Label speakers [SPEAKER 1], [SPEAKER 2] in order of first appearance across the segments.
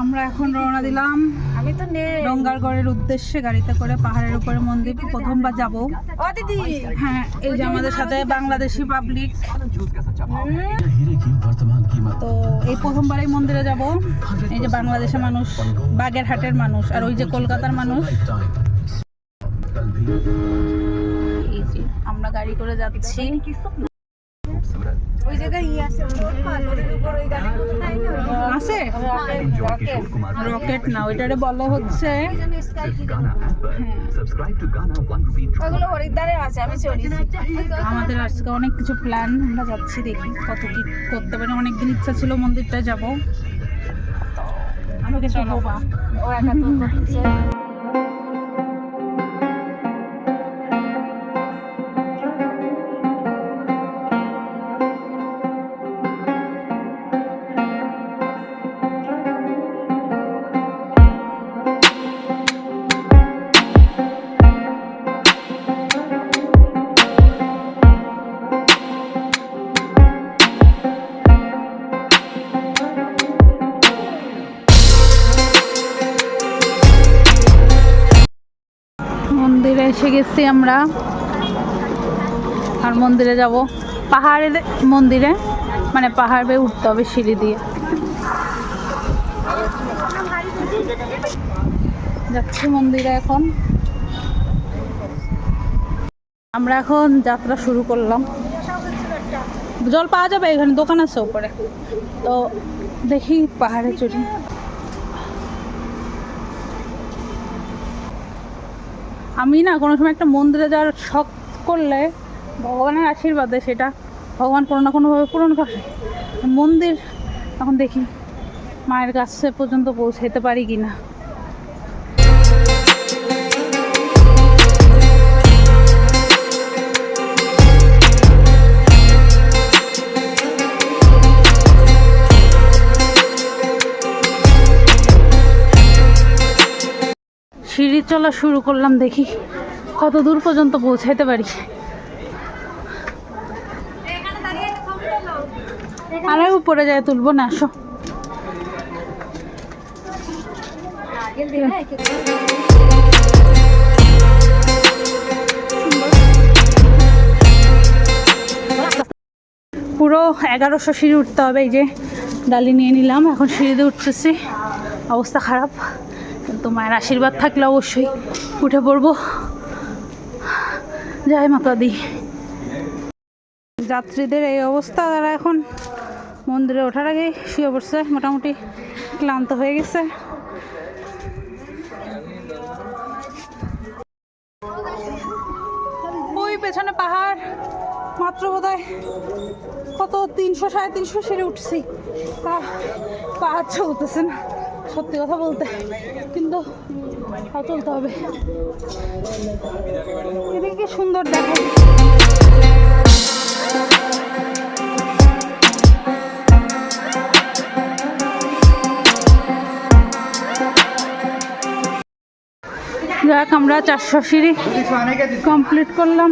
[SPEAKER 1] আমরা এখন রওনা দিলাম
[SPEAKER 2] আমি তো
[SPEAKER 1] ডঙ্গারগড়ের উদ্দেশ্যে গাড়িতে করে পাহাড়ের উপরে মন্দির প্রথমবার যাব।
[SPEAKER 2] দিদি!
[SPEAKER 1] হ্যাঁ এই যে আমাদের সাথে বাংলাদেশি পাবলিক তো এই প্রথমবার এই মন্দিরে যাব। এই যে বাংলাদেশের মানুষ বাগেরহাটের মানুষ আর ওই যে কলকাতার মানুষ। আমরা গাড়ি করে যাচ্ছি।
[SPEAKER 2] ওই ইয়ে আছে রকেট
[SPEAKER 1] না ওইটারে বলা হচ্ছে
[SPEAKER 2] ওগুলো হরিদ্বারে আছে আমি চলি
[SPEAKER 1] আমাদের আজকে অনেক কিছু প্ল্যান আমরা যাচ্ছি দেখি কত কি করতে পারি। অনেকদিন ইচ্ছা ছিল মন্দিরটা যাব। আমাকে চলো।
[SPEAKER 2] ও একা তো
[SPEAKER 1] গেছি আমরা। আর মন্দিরে যাব। পাহাড়ের মন্দিরে মানে পাহাড় বেয়ে উঠতে হবে সিঁড়ি দিয়ে। যাচ্ছি মন্দিরে এখন। আমরা এখন যাত্রা শুরু করলাম। জল পাওয়া যাবে এখানে? দোকান আছে উপরে। তো দেখি পাহাড়ে চড়ি। আমি না কোনো সময় একটা মন্দিরে যাওয়ার শখ করলে ভগবানের আশীর্বাদে সেটা ভগবান কোনো না কোনোভাবে পূরণ করে। মন্দির, এখন দেখি মায়ের কাছে পর্যন্ত পৌঁছাইতে পারি কি না সিঁড়ি চলা শুরু করলাম দেখি কত দূর পর্যন্ত পৌঁছাইতে পারি। আরে উপরে যায় তুলবো না, আসো। পুরো এগারোশো সিঁড়ি উঠতে হবে, এই যে ডালি নিয়ে নিলাম, এখন সিঁড়িতে উঠতেছি। অবস্থা খারাপ। কিন্তু মায়ের আশীর্বাদ থাকলে অবশ্যই উঠে পড়ব। জয় মাতা দি। যাত্রীদের এই অবস্থা, তারা এখন মন্দিরে ওঠার আগেই শুয়ে পড়ছে, মোটামুটি ক্লান্ত হয়ে গেছে। ওই পেছনে পাহাড়, মাত্র বোধ কত, তিনশো, সাড়ে তিনশো সিঁড়ি উঠছি। পাহাড় চলতেছে না। সত্যি কথা বলতে, কিন্তু চলতে হবে। এদিকে সুন্দর দেখো। যাক, আমরা চারশো সিঁড়ি কমপ্লিট করলাম।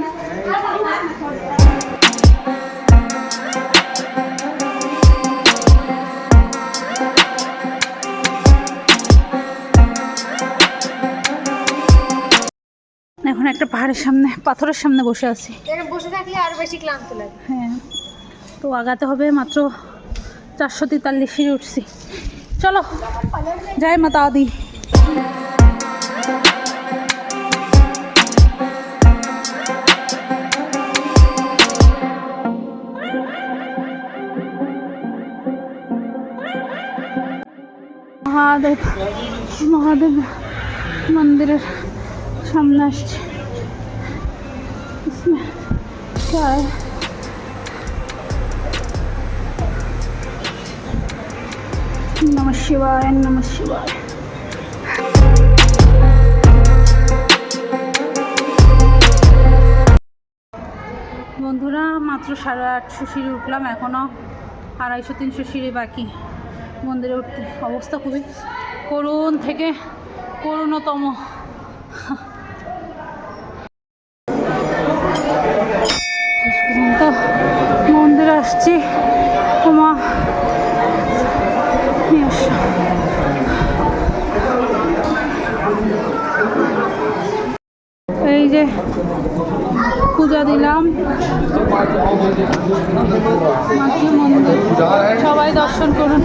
[SPEAKER 1] একটা পাহাড়ের সামনে পাথরের সামনে বসে আছি।
[SPEAKER 2] বসে থাকলে আরও বেশি ক্লান্ত লাগে।
[SPEAKER 1] হ্যাঁ তো আগাতে হবে মাত্র চারশো তেতাল্লিশ সিঁড়ি উঠছি। চলো জয় মাতা আদি মহাদেব মহাদেব মন্দিরের সামনে আসছে। try. Namah Shivaya, Namah Shivaya. বন্ধুরা মাত্র সাড়ে আটশো সিঁড়ি উঠলাম এখনও আড়াইশো তিনশো সিঁড়ি বাকি মন্দিরে উঠতে অবস্থা খুবই করুণ থেকে করুণতম এই যে পূজা দিলাম। সবাই দর্শন করুন।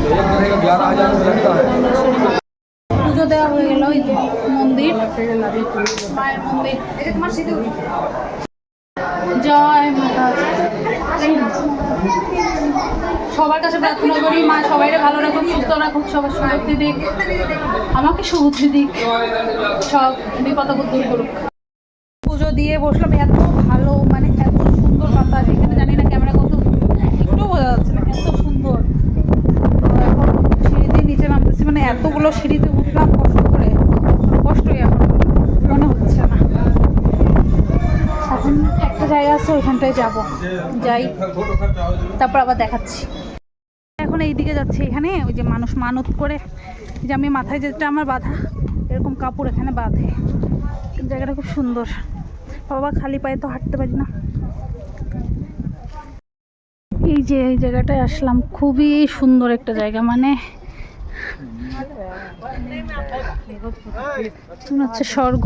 [SPEAKER 1] পুজো দেওয়া হয়ে গেল এই মন্দির। মন্দির। জয় মাতা সবার কাছে প্রার্থনা করি, মা সবাইকে ভালো রাখুক, সুস্থ রাখুক, সবার সুবুদ্ধি দিক, আমাকে সুবুদ্ধি দিক, সব বিপদ আপদ দূর করুক। পুজো দিয়ে বসলাম, এত ভালো মানে এত সুন্দর বাতাস, এখানে জানি না ক্যামেরা কত, একটু বোঝা যাচ্ছে না, এত সুন্দর। এখন সিঁড়ি দিয়ে নিচে নামতেছি মানে এতগুলো সিঁড়িতে উঠলাম, কষ্ট করে, কষ্টই এখন, মনে হচ্ছে না। এখন একটা জায়গা আছে, ওইখানটায় যাব, যাই, তারপর আবার দেখাচ্ছি। এখন এই দিকে যাচ্ছি এখানে, ওই যে মানুষ মানত করে, যে আমি মাথায় যেটা আমার বাঁধা, এরকম কাপড় এখানে বাঁধে। জায়গাটা খুব সুন্দর। বাবা খালি পায়ে তো হাঁটতে পারি না। এই যে এই জায়গাটায় আসলাম, খুবই সুন্দর একটা জায়গা মানে মনে হচ্ছে স্বর্গ।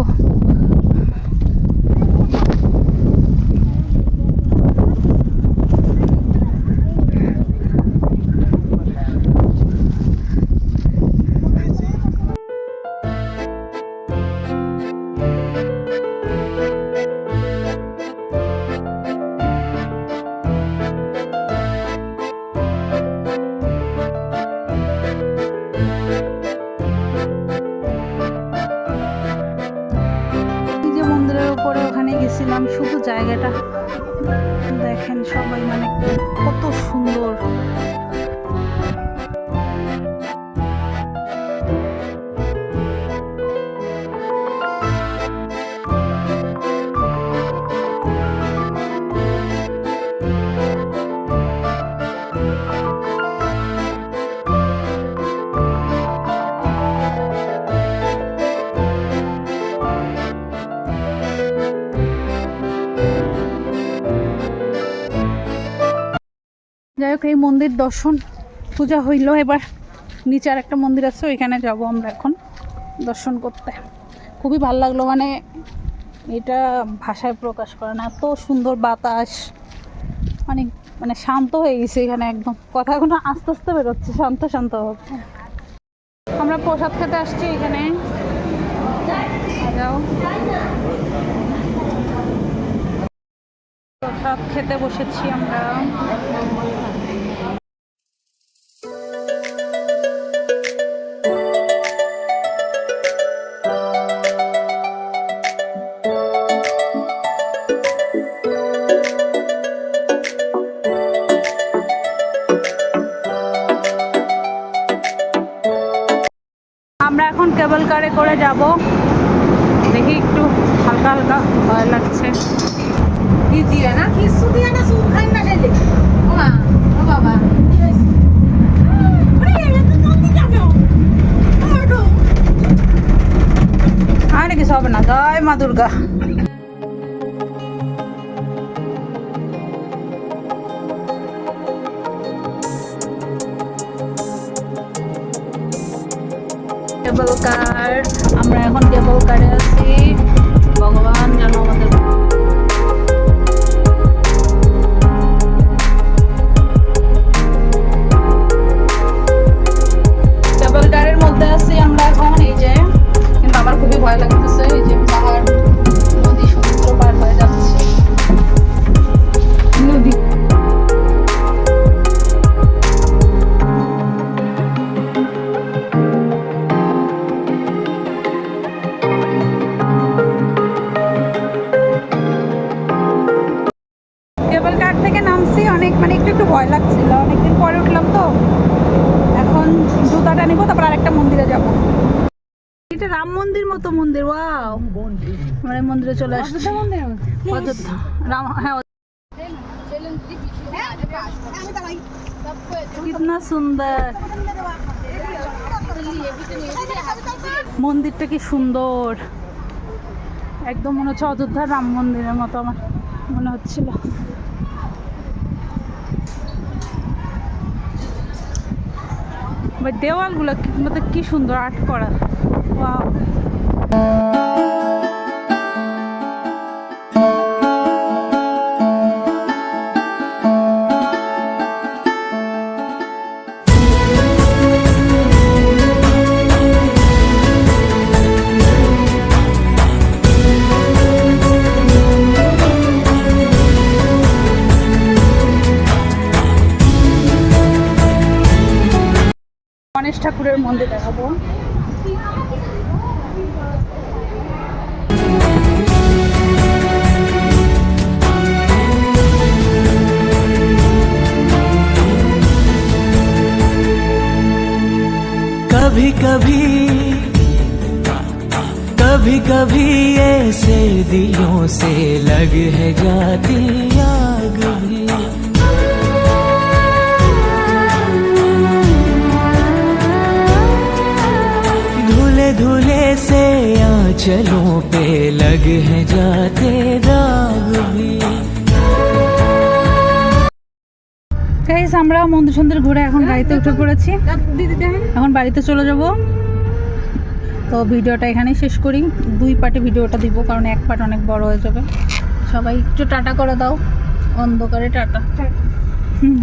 [SPEAKER 1] গেছিলাম শুধু জায়গাটা। দেখেন সবাই মানে কত সুন্দর। হোক এই মন্দির দর্শন পূজা হইল এবার। নিচে আর একটা মন্দির আছে, ওইখানে যাব আমরা এখন দর্শন করতে। খুবই ভালো লাগল মানে এটা ভাষায় প্রকাশ করে না, এত সুন্দর বাতাস, অনেক মানে শান্ত হয়ে গেছে এখানে একদম। কথা এখন আস্তে আস্তে বেরোচ্ছে, শান্ত শান্ত আমরা প্রসাদ খেতে আসছি এখানে। যাও। প্রসাদ খেতে বসেছি আমরা। এখন কেবল কারে করে যাব। দেখি একটু হালকা হালকা ভয় লাগছে।
[SPEAKER 2] কি দিয়ে না? কিছু দিয়ে না সুখ খাই না খেলে ও বাবা।
[SPEAKER 1] আর কিছু সব না। জয় মা দুর্গা। কেবল কার আমরা এখন কেবল কারে আছি। ভগবান যেন আমাদের একটু একটু ভয় লাগছিল। অনেকদিন পরে উঠলাম তো। এখন জুতাটা নিবো তারপর আরেকটা মন্দিরে যাব। এটা রাম মন্দির মতো মন্দির ওয়াও। আমরা মন্দিরে চলে আসছি। অযোধ্যা রাম হ্যাঁ কিতনা সুন্দর। মন্দিরটা কি সুন্দর। একদম মনে হচ্ছে অযোধ্যার রাম মন্দিরের মতো আমার মনে হচ্ছিল। বাট দেওয়ালগুলো মধ্যে কি সুন্দর আর্ট করা? ওয়াও গণেশ ঠাকুরের মন্দির দেখাবো
[SPEAKER 3] कभी कभी कभी कभी ऐसे दिलों से लग है जाती आग भी आंचलों पे लग है जाते दाग भी
[SPEAKER 1] গাইস আমরা মন্দির সন্দির ঘুরে এখন গাড়িতে উঠে পড়েছি
[SPEAKER 2] দিদি দেখেন
[SPEAKER 1] এখন বাড়িতে চলে যাব তো ভিডিওটা এখানেই শেষ করি দুই পার্টে ভিডিওটা দিব কারণ এক পার্ট অনেক বড় হয়ে যাবে সবাই একটু টাটা করে দাও অন্ধকারে টাটা হুম